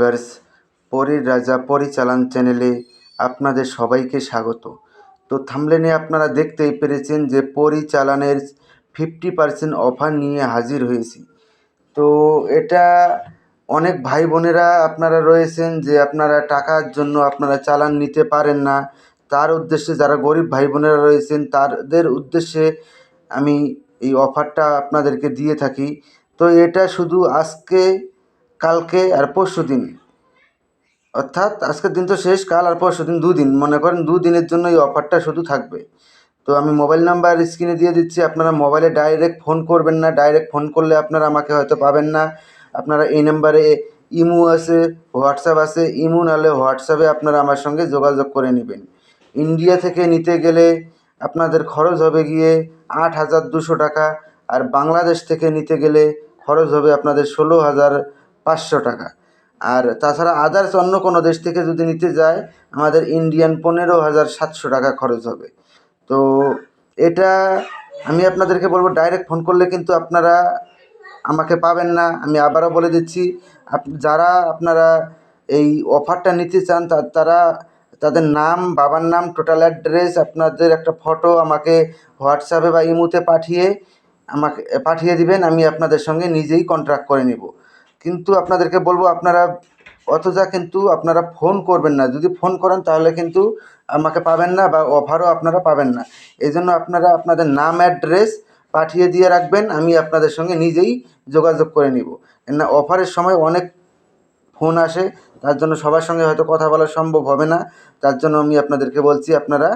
Viewers পরীর রাজা পরিচালন চ্যানেলে আপনাদের সবাইকে স্বাগত। তো থামলেনে আপনারা দেখতেই পেরেছেন যে পরিচালনের ফিফটি পার্সেন্ট অফার নিয়ে হাজির হয়েছি। তো এটা অনেক ভাই বোনেরা আপনারা রয়েছেন যে আপনারা টাকার জন্য আপনারা চালান নিতে পারেন না। তার উদ্দেশ্যে যারা গরিব ভাই বোনেরা রয়েছেন, তাদের উদ্দেশ্যে আমি এই অফারটা আপনাদেরকে দিয়ে থাকি। তো এটা শুধু আজকে কালকে আর পরশু দিন। অর্থাৎ আজকের দিন তো শেষ, কাল আর পরশু দিন দুদিন। মনে করেন দুদিনের জন্য এই অফারটা শুধু থাকবে। তো আমি মোবাইল নাম্বার স্ক্রিনে দিয়ে দিচ্ছি, আপনারা মোবাইলে ডাইরেক্ট ফোন করবেন না। ডাইরেক্ট ফোন করলে আপনারা আমাকে হয়তো পাবেন না। আপনারা এই নাম্বারে ইমো আছে, হোয়াটসঅ্যাপ আছে। ইমো নাহলে হোয়াটসঅ্যাপে আপনারা আমার সঙ্গে যোগাযোগ করে নেবেন। ইন্ডিয়া থেকে নিতে গেলে আপনাদের খরচ হবে গিয়ে আট হাজার দুশো টাকা। আর বাংলাদেশ থেকে নিতে গেলে খরচ হবে আপনাদের ষোলো হাজার পাঁচশো টাকা। আর তাছাড়া আদার্স অন্য কোনো দেশ থেকে যদি নিতে যায়, আমাদের ইন্ডিয়ান পনেরো হাজার সাতশো টাকা খরচ হবে। তো এটা আমি আপনাদেরকে বলব ডাইরেক্ট ফোন করলে কিন্তু আপনারা আমাকে পাবেন না। আমি আবারও বলে দিচ্ছি যারা আপনারা এই অফারটা নিতে চান তারা তাদের নাম, বাবার নাম টোটাল অ্যাড্রেস আপনাদের একটা ফটো আমাকে হোয়াটসঅ্যাপে বা ইমুতে পাঠিয়ে আমাকে, পাঠিয়ে দিবেন। আমি আপনাদের সঙ্গে নিজেই কন্ট্রাক্ট করে নেব। কিন্তু আপনাদেরকে বলব, আপনারা অতটা কিন্তু আপনারা ফোন করবেন না। যদি ফোন করেন তাহলে কিন্তু আমাকে পাবেন না বা অফারও আপনারা পাবেন না। এই জন্য আপনারা আপনাদের নাম অ্যাড্রেস পাঠিয়ে দিয়ে রাখবেন, আমি আপনাদের সঙ্গে নিজেই যোগাযোগ করে নিব। না অফারের সময় অনেক ফোন আসে, তার জন্য সবার সঙ্গে হয়তো কথা বলা সম্ভব হবে না। তার জন্য আমি আপনাদেরকে বলছি, আপনারা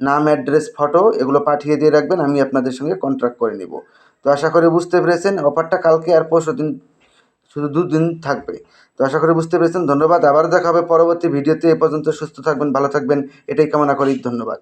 নাম অ্যাড্রেস ফটো এগুলো পাঠিয়ে দিয়ে রাখবেন, আমি আপনাদের সঙ্গে কন্ট্রাক্ট করে নিব। তো আশা করি বুঝতে পেরেছেন অফারটা কালকে আর পরশু দিন শুধু দুদিন থাকবে। তো আশা করি বুঝতে পেরেছেন, ধন্যবাদ। আবার দেখা হবে পরবর্তী ভিডিওতে। এ পর্যন্ত সুস্থ থাকবেন, ভালো থাকবেন। এটাই কামনা করি, ধন্যবাদ।